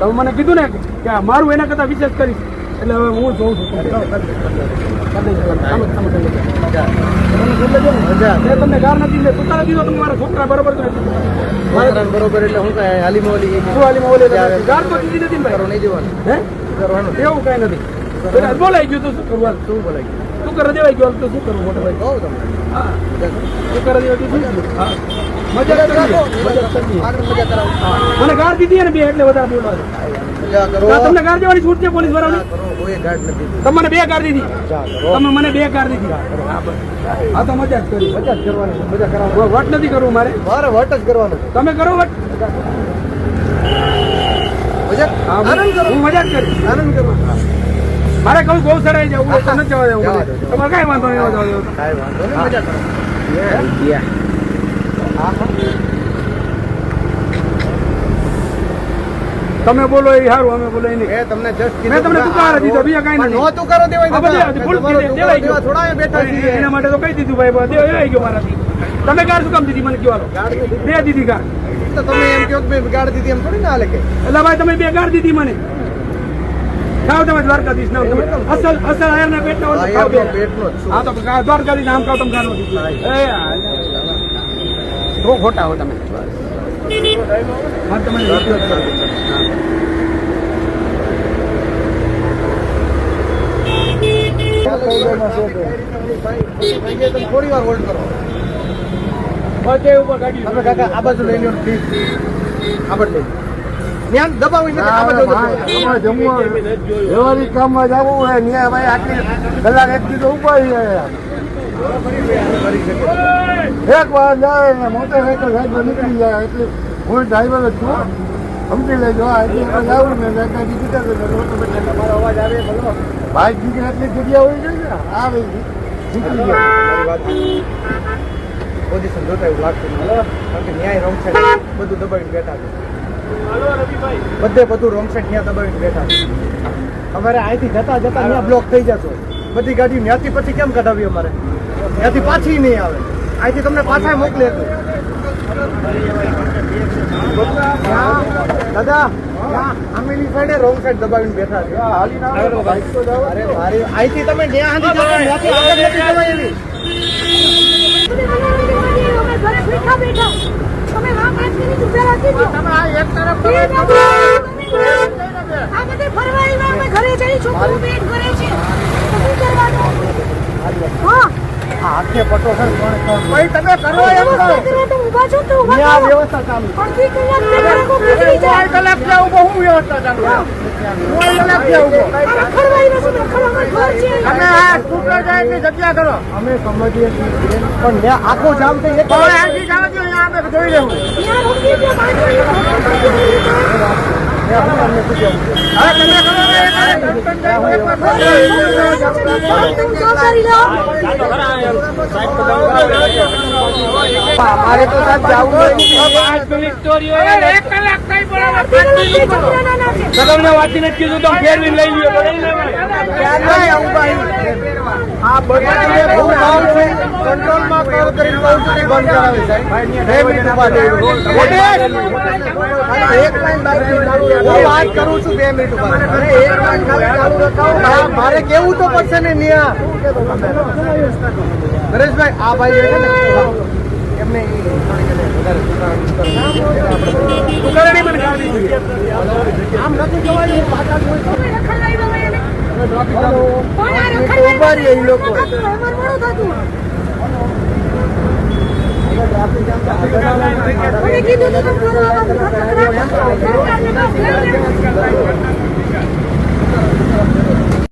તમે મને કીધું ને કે મારું એના કરતા વિશેષ કરીશ. એટલે હવે હું જોઉં છું. તમને. ગાર નથી દીધી તુકારા દીધો તમે મારા છોકરા બરોબર બરોબર એટલે હું કઈ હાલીમાં ઓલી શું હાલીમાં ઓલે? ગાર તો દીધી નથી ભાઈ. નહીં જવાનું હે? કરવાનું એવું કઈ નથી. બોલાઈ ગયું તો શું કરવું શું શું ગયું? શું કરે દેવાઈ ગયો તો શું કરવું મોટો ભાઈ? કહું તમને. હા. શું કરે દેવાઈ ગયું હા. મને ગાર દીધી ને બે એટલે વધારે બોલવા તમને ગાર દેવાની છૂટ છે પોલીસ વાળાની? તમને બે ગાર દીધી. તમે મને બે ગાર દીધી. હા તો મજા જ કરી. મજા જ કરવાની મજા કરવાની વટ નથી કરવું મારે? મારે વટ જ કરવાનું. તમે કરો વટ? મારે કહું બહુ સડાઈ જવું નથી જવા દેવું. તમારે કઈ વાંધો નહીં જવા દેવું કઈ વાંધો નહીં મજા કરો. તમે બોલો એ સારું અમે બોલો નહીં તમને just મેં તમને કીધું દીધો, બીજા કાંઈ નહીં. નોતું કરો દેવાય આ બધે. ફૂલ તમારો દે- તુકારો દેવાઈ દેવા ગયો. થોડા એ બેઠા છીએ. એના માટે તો કહી દીધું ભાઈ દેવાઈ ગયો મારાથી. તમે ગાડ શું કામ દીધી મને કયો. બે દીધી ગાડ તો તમે એમ કહો કે ગાળ દીધી એમ થોડી ના હાલે કે. એટલે ભાઈ તમે બે ગાડ દીધી મને. ખાવ તમે દ્વારકાધીશ નામ તમે અસલ અસલ આયરના ના પેટ હા, ખાઓ બે. પેટનો હા તો દ્વારકાધીશ નામ ખાવ તમે ગાર એ. બહુ ખોટા હો તમે હા, તમે તમે થોડી વાર હોલ્ડ કરો ઉપર ગાડી તમે કાકા આ બાજુ લઈ લો ને please. લઈ. ત્યાં દબાવી નથી આ વ્યવહારિક કામમાં જવું હોય ન્યાય ભાઈ આટલી કલાક એક દીધો જાય એક વાર જાય ને મોટરસાઇકલ સાઈડ નીકળી જાય એટલે હું ડ્રાઈવર જ છું. સમજી લેજો આ એટલે જાઉં ને દીકરી કરે તમારો અવાજ આવે બોલો. ભાઈ દીકરી એટલી જગ્યા હોય છે ને આવે નીકળી જાય. વાત પોઝિશન જોતા એવું લાગતું. કારણ કે ન્યાય રોંગ સાઈડ બધું દબાવીને બેઠા છે. બધે બધું રોંગ સાઈડ ત્યાં દબાવીને બેઠા છે. અમારે અહીંથી જતા જતા ત્યાં બ્લોક થઈ જશો. બધી ગાડી ત્યાંથી પછી કેમ કઢાવી અમારે? ત્યાંથી પાછી નહીં આવે. અહીંથી તમને પાછા મોકલે હતી દાદા આમેલી સાઈડે રોંગ સાઈડ દબાવીને બેઠા છે. હાલીને આવે બાઈક તો જાવ અરે મારી અહીંથી તમે જ્યાં સુધી આગળ નથી જવાય એવી ઘરે બેઠા બેઠા તમે આ પાંચ મિનિટ ઊભા રાખી દો તમે આ એક તરફ બે તમે નંબર. આ બધે ફરવા ઘરે જઈ છોકરું વેટ કરે છે. શું કરવાનું? હા. હાથે પટો છે ને કોણ ભાઈ તમે કરો એમ કરો તો ઊભા છો તો ઊભા થાઓ. વ્યવસ્થા ચાલુ કલાકથી બાળકો નીકળી જાય કલાક ત્યાં ઊભો હું વ્યવસ્થા ચાલુ કોઈ કલાક ત્યાં ઊભો આ રખડવા આવ્યા છે રખડવામાં ઘર છે અમે આ સ્કૂટર જાય એટલી જગ્યા કરો અમે સમજીએ છીએ પણ મે આખું જામ થઈ એક હવે અહીંથી જવા જો અહીંયા અમે જોઈ લેવું યાર રોકી દો છે? હવે તમે કરો ને એક વાર જાય એક વાર તમે કરી લો મારે તો સાહેબ જવું એક કલાક બરાબર નાના છે તો તમને વાંચી નથી કીધું તો ફેરવીને લઈ લ્યો ભાઈ. આ બધા બહુ કામ છે કંટ્રોલમાં કોલ કરીને કહું છું બંધ કરાવે સાહેબ બે મિનિટ ઊભા રહેજો. એક લાઈન. હું વાત કરું છું બે મિનિટ ઊભા રહો. એક લાઈન ચાલુ રખાવો. મારે કેવું તો પડશે ને નિયા નરેશભાઈ આ ભાઈ એમને. આમ નથી જવાય પાછા કોઈ તમે રખડવા ਉਹਨੇ ਕੀ ਦੋ ਦੋ ਕਰੋ ਆਵਾਜ਼ ਖਤਮ ਕਰਾ ਕਰ ਕਰਨੇ ਬਸ ਕਰ